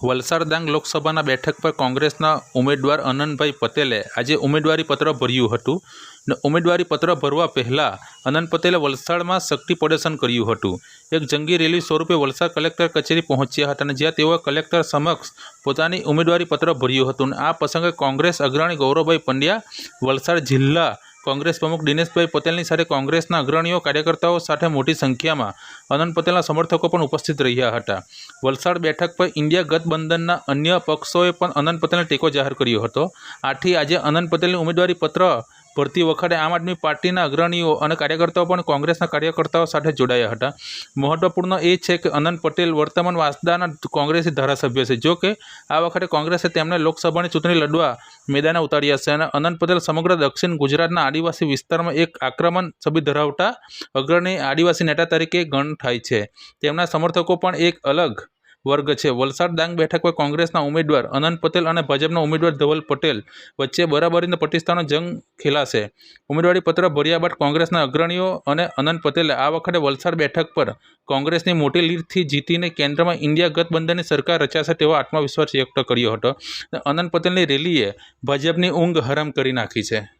વલસાડ ડાંગ લોકસભાના બેઠક પર કોંગ્રેસના ઉમેદવાર અનંતભાઈ પટેલે આજે ઉમેદવારી પત્ર ભર્યું હતું ને ઉમેદવારી પત્ર ભરવા પહેલાં અનંત પટેલે વલસાડમાં શક્તિ પ્રદર્શન કર્યું હતું. એક જંગી રેલી સ્વરૂપે વલસાડ કલેક્ટર કચેરી પહોંચ્યા હતા અને જ્યાં તેઓએ કલેક્ટર સમક્ષ પોતાની ઉમેદવારી પત્ર ભર્યું હતું. અને આ પ્રસંગે કોંગ્રેસ અગ્રણી ગૌરવભાઈ પંડ્યા વલસાડ જિલ્લા કોંગ્રેસ પ્રમુખ દિનેશભાઈ પટેલની સાથે કોંગ્રેસના અગ્રણીઓ કાર્યકર્તાઓ સાથે મોટી સંખ્યામાં અનંત પટેલના સમર્થકો પણ ઉપસ્થિત રહ્યા હતા. વલસાડ બેઠક પર ઇન્ડિયા ગઠબંધનના અન્ય પક્ષોએ પણ અનંત પટેલને ટેકો જાહેર કર્યો હતો. આથી આજે અનંત પટેલની ઉમેદવારી પત્ર ભરતી વખતે આમ આદમી પાર્ટીના અગ્રણીઓ અને કાર્યકર્તાઓ પણ કોંગ્રેસના કાર્યકર્તાઓ સાથે જોડાયા હતા. મહત્વપૂર્ણ એ છે કે અનંત પટેલ વર્તમાન વાંસદાના કોંગ્રેસી ધારાસભ્ય છે. જો કે આ વખતે કોંગ્રેસે તેમને લોકસભાની ચૂંટણી લડવા મેદાને ઉતાર્યા છે અને અનંત પટેલ સમગ્ર દક્ષિણ ગુજરાતના આદિવાસી વિસ્તારમાં એક આક્રમણ છબી ધરાવતા અગ્રણી આદિવાસી નેતા તરીકે ગણ થાય છે. તેમના સમર્થકો પણ એક અલગ વર્ગ છે. વલસાડ ડાંગ બેઠક પર કોંગ્રેસના ઉમેદવાર અનંત પટેલ અને ભાજપના ઉમેદવાર ધવલ પટેલ વચ્ચે બરાબરીને પ્રતિષ્ઠાનો જંગ ખેલાશે. ઉમેદવારી પત્ર ભર્યા બાદ કોંગ્રેસના અગ્રણીઓ અને અનંત પટેલે આ વખતે વલસાડ બેઠક પર કોંગ્રેસની મોટી લીડથી જીતીને કેન્દ્રમાં ઇન્ડિયા ગઠબંધનની સરકાર રચાશે તેવો આત્મવિશ્વાસ વ્યક્ત કર્યો હતો. અને અનંત પટેલની રેલીએ ભાજપની ઊંઘ હરામ કરી નાખી છે.